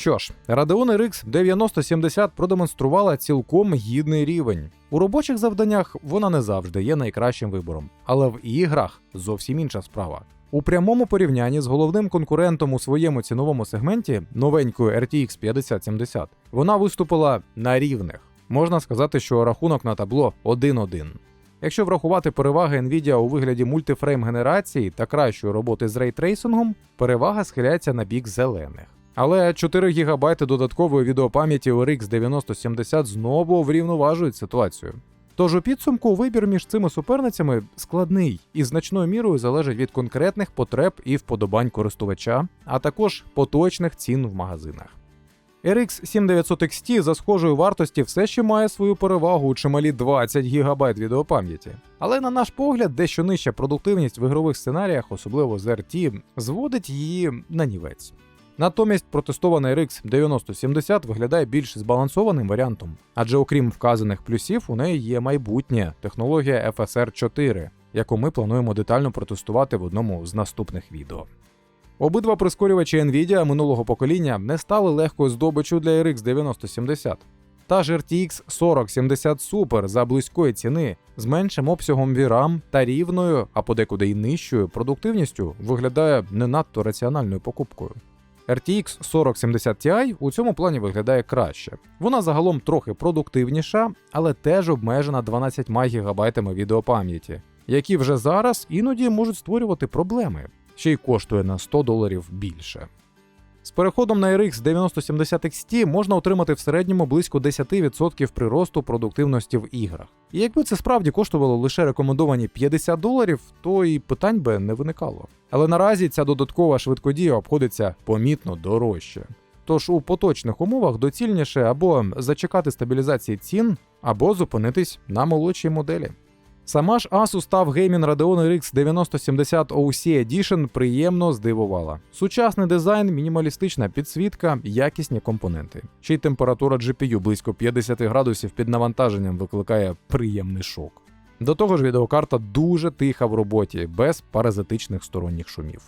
Що ж, Radeon RX 9070 продемонструвала цілком гідний рівень. У робочих завданнях вона не завжди є найкращим вибором, але в іграх зовсім інша справа. У прямому порівнянні з головним конкурентом у своєму ціновому сегменті новенькою RTX 5070 вона виступила на рівних. Можна сказати, що рахунок на табло 1-1. Якщо врахувати переваги Nvidia у вигляді мультифрейм генерації та кращої роботи з рейтрейсингом, перевага схиляється на бік зелених. Але 4 ГБ додаткової відеопам'яті RX 9070 знову врівноважують ситуацію. Тож у підсумку вибір між цими суперницями складний і значною мірою залежить від конкретних потреб і вподобань користувача, а також поточних цін в магазинах. RX 7900 XT за схожої вартості все ще має свою перевагу у чималі 20 ГБ відеопам'яті. Але на наш погляд, дещо нижча продуктивність в ігрових сценаріях, особливо з RT, зводить її на нівець. Натомість протестований RX 9070 виглядає більш збалансованим варіантом, адже окрім вказаних плюсів, у неї є майбутнє технологія FSR 4, яку ми плануємо детально протестувати в одному з наступних відео. Обидва прискорювачі Nvidia минулого покоління не стали легкою здобиччю для RX 9070. Та ж RTX 4070 Super за близької ціни з меншим обсягом VRAM та рівною, а подекуди й нижчою продуктивністю виглядає не надто раціональною покупкою. RTX 4070 Ti у цьому плані виглядає краще. Вона загалом трохи продуктивніша, але теж обмежена 12 ГБ відеопам'яті, які вже зараз іноді можуть створювати проблеми, ще й коштує на 100 доларів більше. З переходом на RX 9070 XT можна отримати в середньому близько 10% приросту продуктивності в іграх. І якби це справді коштувало лише рекомендовані 50 доларів, то і питань би не виникало. Але наразі ця додаткова швидкодія обходиться помітно дорожче. Тож у поточних умовах доцільніше або зачекати стабілізації цін, або зупинитись на молодшій моделі. Сама ж Asus TUF Gaming Radeon RX 9070 OC Edition приємно здивувала. Сучасний дизайн, мінімалістична підсвітка, якісні компоненти. Ще й температура GPU близько 50 градусів під навантаженням викликає приємний шок. До того ж, відеокарта дуже тиха в роботі, без паразитичних сторонніх шумів.